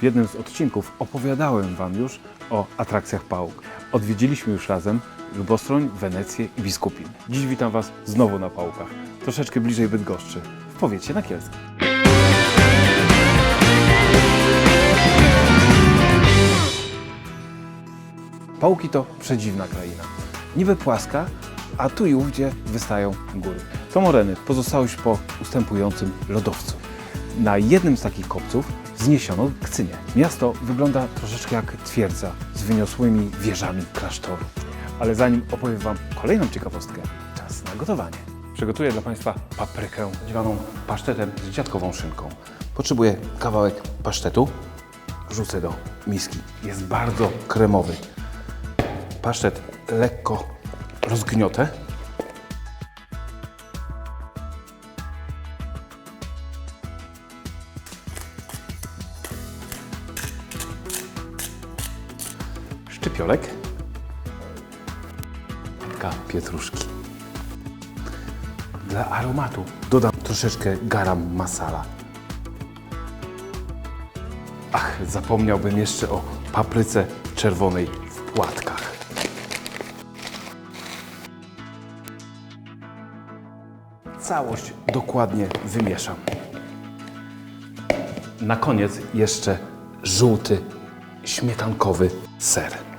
W jednym z odcinków opowiadałem Wam już o atrakcjach Pałuk. Odwiedziliśmy już razem Lubostroń, Wenecję i Biskupin. Dziś witam Was znowu na Pałukach, troszeczkę bliżej Bydgoszczy, w powiecie nakielskim. Pałki to przedziwna kraina. Niby płaska, a tu i ówdzie wystają góry. To moreny, pozostałość po ustępującym lodowcu. Na jednym z takich kopców zniesiono Kcynię. Miasto wygląda troszeczkę jak twierdza z wyniosłymi wieżami klasztoru. Ale zanim opowiem Wam kolejną ciekawostkę, czas na gotowanie. Przygotuję dla Państwa paprykę dziewaną pasztetem z dziadkową szynką. Potrzebuję kawałek pasztetu, rzucę do miski. Jest bardzo kremowy. Pasztet lekko rozgniotę. Szczypiolek. Ka pietruszki. Dla aromatu dodam troszeczkę garam masala. Ach, zapomniałbym jeszcze o papryce czerwonej w płatkach. Całość dokładnie wymieszam. Na koniec jeszcze żółty, śmietankowy ser.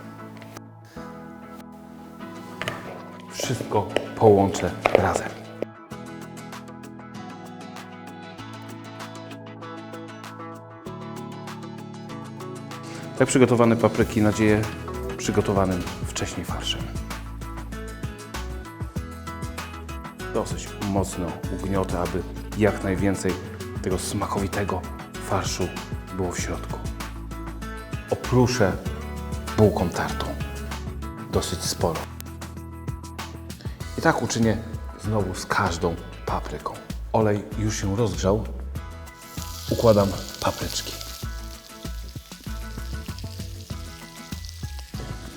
Wszystko połączę razem. Tak przygotowane papryki nadzieję przygotowanym wcześniej farszem. Dosyć mocno ugniotę, aby jak najwięcej tego smakowitego farszu było w środku. Opruszę bułką tartą. Dosyć sporo. I tak uczynię znowu z każdą papryką. Olej już się rozgrzał. Układam papryczki.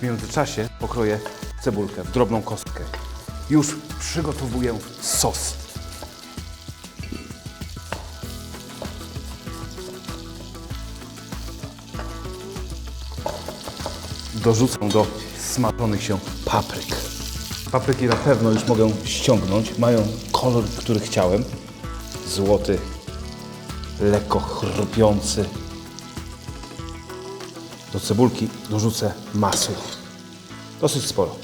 W międzyczasie pokroję cebulkę w drobną kostkę. Już przygotowuję sos. Dorzucę do smażonych się papryk. Papryki na pewno już mogę ściągnąć. Mają kolor, który chciałem. Złoty, lekko chrupiący. Do cebulki dorzucę masło. Dosyć sporo.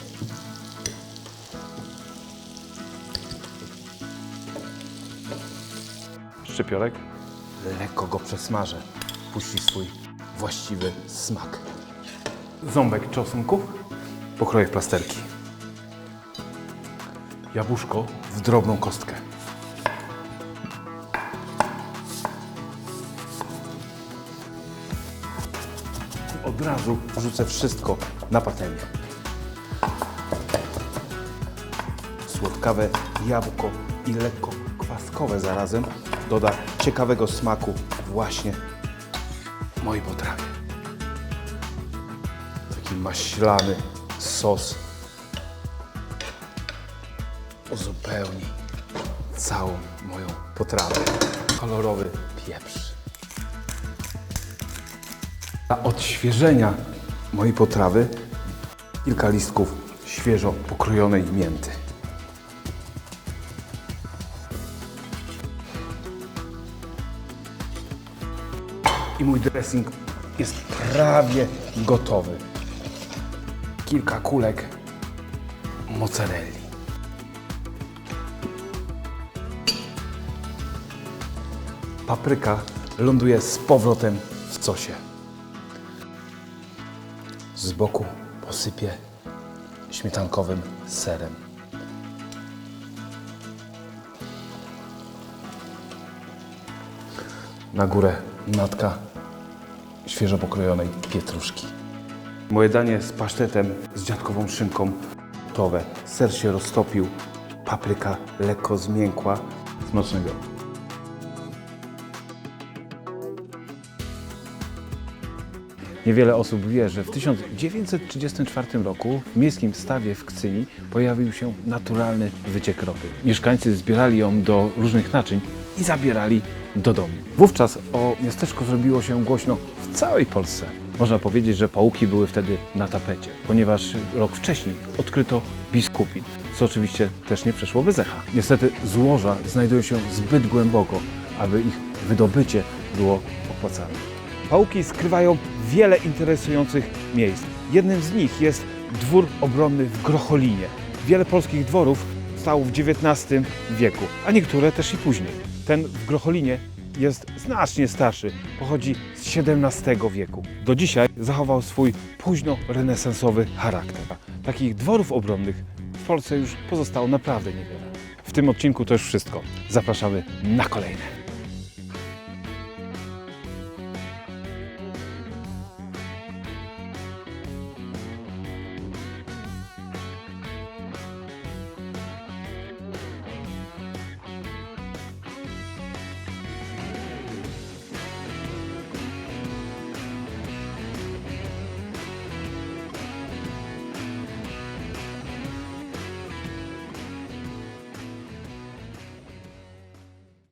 Szczypiorek. Lekko go przesmażę. Puści swój właściwy smak. Ząbek czosnku. Pokroję w plasterki. Jabłuszko w drobną kostkę. Od razu rzucę wszystko na patelnię. Słodkawe jabłko i lekko kwaskowe zarazem doda ciekawego smaku właśnie mojej potrawie. Taki maślany sos uzupełni całą moją potrawę. Kolorowy pieprz. Dla odświeżenia mojej potrawy kilka listków świeżo pokrojonej mięty. I mój dressing jest prawie gotowy. Kilka kulek mozzarelli. Papryka ląduje z powrotem w sosie. Z boku posypię śmietankowym serem. Na górę natka świeżo pokrojonej pietruszki. Moje danie z pasztetem z dziadkową szynką gotowe. Ser się roztopił, papryka lekko zmiękła. Smacznego. Niewiele osób wie, że w 1934 roku w miejskim stawie w Kcyni pojawił się naturalny wyciek ropy. Mieszkańcy zbierali ją do różnych naczyń i zabierali do domu. Wówczas o miasteczku zrobiło się głośno w całej Polsce. Można powiedzieć, że pałki były wtedy na tapecie, ponieważ rok wcześniej odkryto biskupin, co oczywiście też nie przeszło bez echa. Niestety złoża znajdują się zbyt głęboko, aby ich wydobycie było opłacalne. Pałki skrywają wiele interesujących miejsc. Jednym z nich jest dwór obronny w Grocholinie. Wiele polskich dworów stało w XIX wieku, a niektóre też i później. Ten w Grocholinie jest znacznie starszy, pochodzi z XVII wieku. Do dzisiaj zachował swój późno-renesansowy charakter. Takich dworów obronnych w Polsce już pozostało naprawdę niewiele. W tym odcinku to już wszystko. Zapraszamy na kolejne.